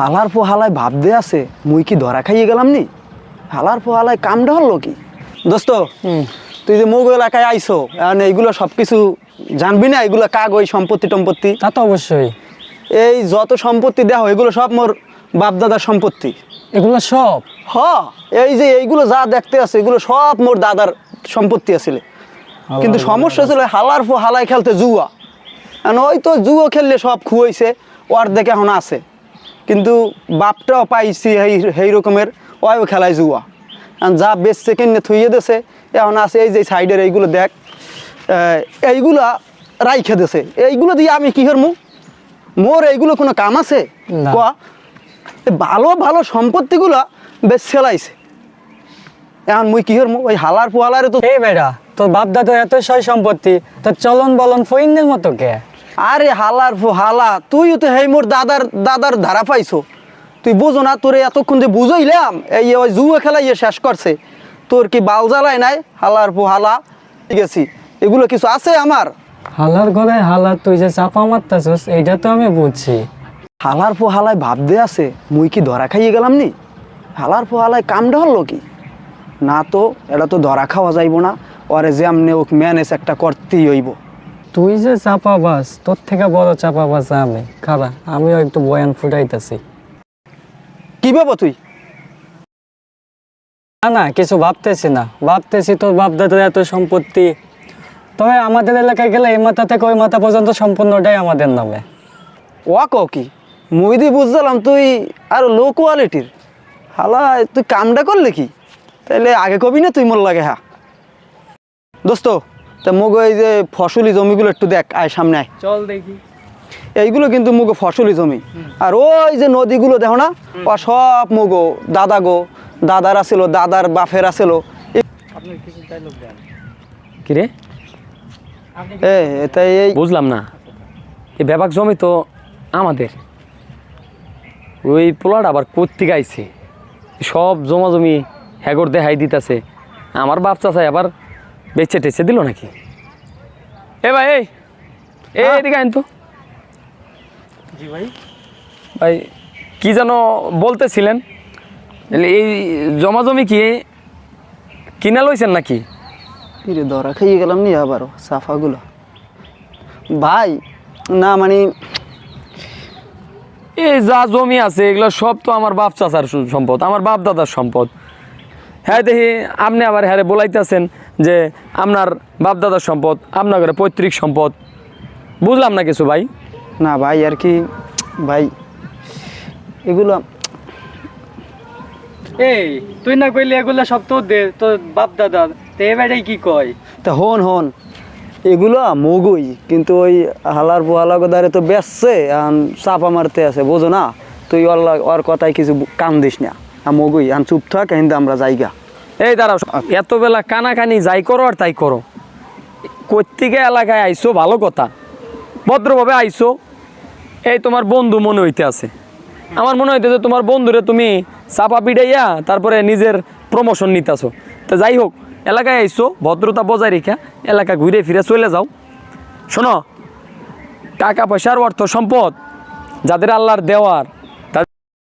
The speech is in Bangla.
হালার পো হালায় ভাব দে আছে মুই কি ধরা খাইয়ে গেলাম নি? হালার পো হালায় কামটা হলো কি? দোস্ত তুই যে মুগ এলাকায় আইসো এখন এইগুলো সব কিছু জানবি না? এগুলো কাগ ওই সম্পত্তি টম্পত্তি? তা তো অবশ্যই। এই যত সম্পত্তি দেওয়া এগুলো সব মোর বাপ দাদার সম্পত্তি। এগুলো সব? হ এই যে এইগুলো যা দেখতে আছে এগুলো সব মোর দাদার সম্পত্তি আছিল কিন্তু সমস্যা ছিল হালার পো হালায় খেলতে জুয়া। ওই তো জুয়ো খেললে সব খুয়াইছে ওর দেখে এখন আছে। কিন্তু বাপটাও পাইছি এই সেই রকমের ওইও খেলায় জুয়া। যা বেশ সেকেন্ডে থুইয়ে দেছে এখন আছে এই যে সাইডের এইগুলো দেখ এইগুলা রাইখে দেছে। এইগুলো দিয়ে আমি কি করমু? মোর এইগুলো কোনো কাম আছে। কোয়া? ভালো ভালো সম্পত্তিগুলা বেশ সেলাইছে এখন মুই কি করমু? ওই হালার পোহালারে তো এই বেড়া তোর বাপ দাদা এত সয় সম্পত্তি তোর চলন বলন ফইনের মতো কে? আরে হালার ফো হালা তুইও তো হেই মোর দাদার দাদার ধারা পাইছো। তুই বুঝো না তোরে এতক্ষণ যে বুঝাইলাম এই ওই জুয়া খেলা ইয়ে শেষ করছে তোর কি বাল জ্বালায় নাই? হালার ফো হালা ঠিক আছে? এগুলো কিছু আছে আমার? হালার ঘরে হালা তুই যে চাপা মারতাছিস এইটা তো আমি বুঝছি। হালার ফো হালায় ভাব দে আছে মুই কি ধরা খাইয়ে গেলাম নি? হালার ফো হালায় কামটা হলো কি? না তো এটা তো ধরা খাওয়া যাইব না ওরে যে আমনে ওক ম্যানেজ একটা করতেই হইব। তুই যে চাপাবাস তোর থেকে বড় চাপাবাস আমি। খারা আমিও একটু বয়ান ফুটাইতেছি। কি ভাবো তুই? না না কিছু ভাবতেছি না। ভাবতেছি তোর বাপ দাদার এত সম্পত্তি। তবে আমাদের এলাকায় গেলে এই মাথা থেকে ওই মাথা পর্যন্ত সম্পূর্ণটাই আমাদের নামে। ওয়াক কি মুই দি বুঝলাম তুই আর লো কোয়ালিটির হালা তুই কামটা করলে কি? তাইলে আগে কবি না তুই মোর লাগে হ্যাঁ দোস্ত তা মুগ এই যে ফসলি জমিগুলো একটু দেখ আয় সামনে আয়। চল দেখি। এইগুলো কিন্তু মুগ ফসলি জমি। আর ওই যে নদীগুলো দেখো না ও সব মুগো দাদা গো দাদার আছিল দাদার বাফের আছিল। কিরে এ তাই এই বুঝলাম না। এই ব্যাপাক জমি তো আমাদের। ওই পোলাটা আবার করতে গাইছে সব জমা জমি হ্যাগর দেখাই দিতেছে। আমার বাপ চাচাই আবার বেচে টেচে দিল নাকি? এ ভাই এই হ্যাঁ? এদিকে আইন তো। ভাই। কি যেন বলতেছিলেন? এই জমা জমি কি কিনা লইছেন নাকি? কিরে ধরা খাইয়ে গেলাম নি আবারও সাফাগুলো। ভাই না মানে এই যা জমি আছে এগুলো সব তো আমার বাপ চাচার সম্পদ আমার বাপ দাদার সম্পদ। হ্যাঁ দেখি আপনি আবার হ্যাঁ বলাইতেছেন। যে আপনার বাপ দাদার সম্পদ আপনার ঘরে পৈতৃক সম্পদ। বুঝলাম না কিছু ভাই? না ভাই আর কি ভাই এগুলো এই তুই না কইলি এগুলো সব তোর দে তোর বাপ দাদা তো এবারে কি কয়? তা হন হন এগুলো মগুই কিন্তু ওই হালার পোহালা গোদারে তো বেচছে আন চাপা মারতে আছে বোঝো না? তুই ওর ওর কথায় কিছু কাম দিস না। মগুই আন চুপ থাক কিন্তু আমরা যাইগা। এই দাঁড়াও এত বেলা কানাকানি যাই করো আর তাই করো। কর্তিকে এলাকায় আইসো, ভালো কথা। ভদ্রভাবে আইসো। এই তোমার বন্ধু মনে হইতে আছে। আমার মনে হইতেছে তোমার বন্ধুরে তুমি চাপা পিড়াইয়া তারপরে নিজের প্রমোশন নিতেছো। তো যাই হোক, এলাকায় আইসো, ভদ্রতা বজায় রেখা, এলাকা ঘুরে ফিরে চলে যাও। শোনো, টাকা পয়সার অর্থ সম্পদ, যাদের আল্লাহর দেওয়ার